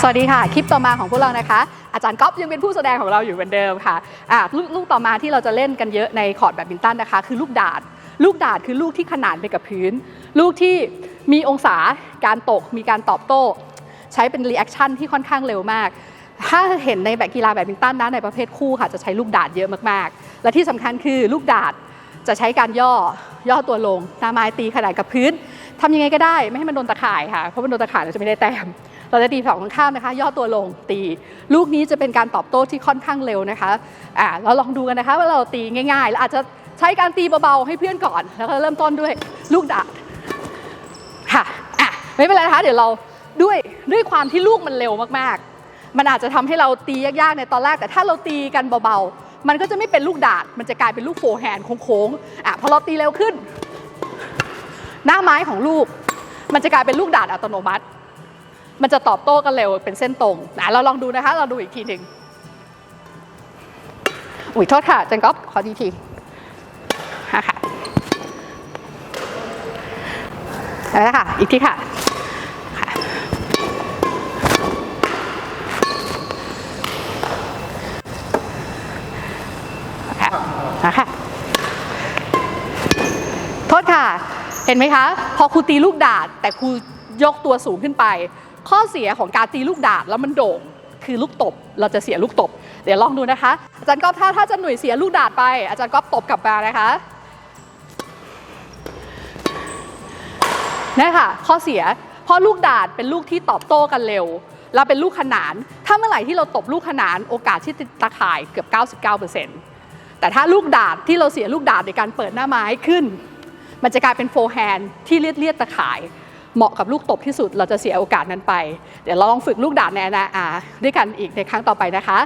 สวัสดีค่ะ คลิปต่อมาของพวกเรานะคะ อาจารย์ก๊อฟยังเป็นผู้แสดงของเราอยู่เหมือนเดิมค่ะอะลูกลูกต่อมาที่เราจะเล่นกันเยอะในคอร์ดแบดมินตันนะคะ คือลูกดาด ลูกดาดคือลูกที่ขนานไปกับพื้น ลูกที่มีองศาการตก มีการตอบโต้ ใช้เป็นรีแอคชั่นที่ค่อนข้างเร็วมาก ถ้าเห็นในแบบกีฬาแบดมินตันนะในประเภทคู่ค่ะ จะใช้ลูกดาดเยอะมากๆ และที่สำคัญคือลูกดาดจะใช้การย่อย่อตัวลงหน้าไม้ตีขนาดกับพื้นทำยังไงก็ได้ ไม่ให้มันโดนตะข่ายค่ะ เพราะมันโดนตะข่ายเราจะไม่ได้แต้ม เราจะตีฝั่งตรงข้ามนะคะ ย่อตัวลงตี ลูกนี้จะเป็นการตอบโต้ที่ค่อนข้างเร็วนะคะอ่าเราลองดูกันนะคะว่าเราตีง่ายๆแล้วอาจจะใช้การตีเบาๆให้เพื่อนก่อน แล้วก็เริ่มต้นด้วยลูกดาดค่ะอะไม่เป็นไรนะคะเดี๋ยวเราด้วยด้วยความที่ลูกมันเร็วมากๆ มันอาจจะทำให้เราตียากๆในตอนแรกแต่ถ้าเราตีกันเบาๆ มันก็จะไม่เป็นลูกดาดมันจะกลายเป็นลูกโฟร์แฮนโค้งๆอะพอเราตีเร็วขึ้น หน้าไม้ของลูก มันจะกลายเป็นลูกดาดอัตโนมัติ มันจะตอบโต้กันเร็วเป็นเส้นตรงนะเราลองดูนะคะ เราดูอีกทีหนึ่งอุ้ยโทษค่ะจันก๊อฟขอดีทีค่ะค่ะแล้วค่ะ อีกทีค่ะค่ะค่ะนะคะโทษค่ะ เห็นไหมคะ พอครูตีลูกดาดแต่ครูยกตัวสูงขึ้นไป ข้อเสียของการตีลูกดาดแล้วมันโด่งคือลูกตบ เราจะเสียลูกตบ เดี๋ยวลองดูนะคะ อาจารย์ก๊อฟถ้าถ้าจะหน่วยเสียลูกดาดไป อาจารย์ก๊อฟตบกลับมานะคะนี่ค่ะ ข้อเสีย เพราะลูกดาดเป็นลูกที่ตอบโต้กันเร็ว แล้วเป็นลูกขนาน ถ้าเมื่อไหร่ที่เราตบลูกขนานโอกาสที่ติดตะข่ายเกือบ 99%แต่ถ้าลูกดาดที่เราเสียลูกดาดในการเปิดหน้าไม้ขึ้น มันจะกลายเป็นโฟร์แฮนด์ที่เลียดเลียดตะข่าย เหมาะกับลูกตบที่สุดเราจะเสียโอกาสนั้นไป เดี๋ยวเราลองฝึกลูกดาดในอนาอาด้วยกันอีกในครั้งต่อไปนะคะ